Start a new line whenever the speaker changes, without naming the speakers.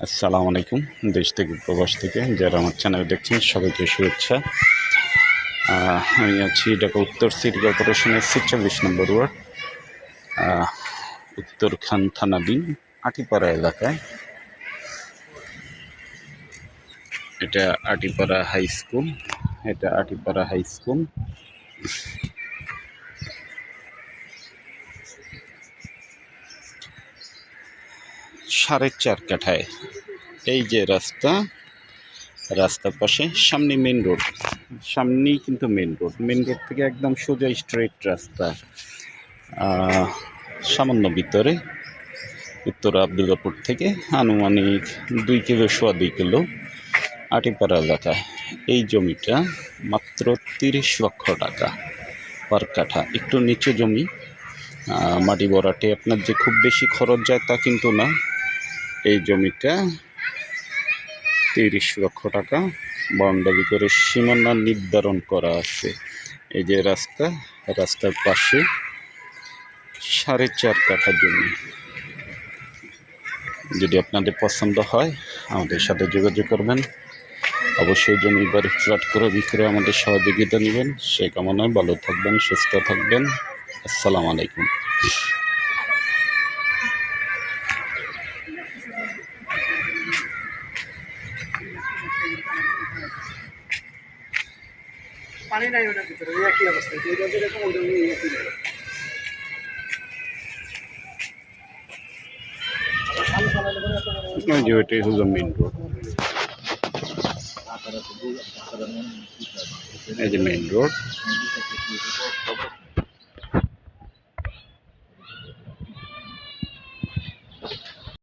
আসসালামু আলাইকুম দেশ থেকে প্রবাস থেকে যারা আমার চ্যানেল দেখছেন সবাইকে শুভেচ্ছা। আমি আছি ঢাকা উত্তর সিটি কর্পোরেশনের ছিচল্লিশ নম্বর ওয়ার্ড আহ, উত্তরখান থানাধীন আটিপাড়া এলাকায়। এটা আটিপাড়া হাই স্কুল এটা আটিপাড়া হাই স্কুল সাড়ে চার কাঠায়। এই যে রাস্তা, রাস্তার পাশে সামনে মেন রোড সামনেই কিন্তু মেন রোড মেন রোড থেকে একদম সোজা স্ট্রেট রাস্তা। সামান্য ভিতরে উত্তর আবদুল্লাপুর থেকে আনুমানিক দুই কিলো সোয়া দুই কিলো আটিপাড়া এলাকায় এই জমিটা মাত্র তিরিশ লক্ষ টাকা পার কাঠা। একটু নিচু জমি। মাটি ভরাটে। আপনার যে খুব বেশি খরচ যায় তা কিন্তু না। এই জমিটা তিরিশ লক্ষ টাকা। বাউন্ডারি করে সীমানা নির্ধারণ করা আছে। এই যে রাস্তা, রাস্তার পাশে সাড়ে চার কাঠা জমি। যদি আপনাদের পছন্দ হয়, আমাদের সাথে যোগাযোগ করবেন। অবশ্যই জমি বাড়ি ফ্ল্যাট করে বিক্রয় আমাদের সহযোগিতা নেবেন। সে কামনায় ভালো থাকবেন, সুস্থ থাকবেন। আসসালামু আলাইকুম।
পানি নাই ওটার ভিতরে একই অবস্থা যেটা যেরকম ওটা ওই একই
যে ওইটাই হলো মেন রোড এই রোড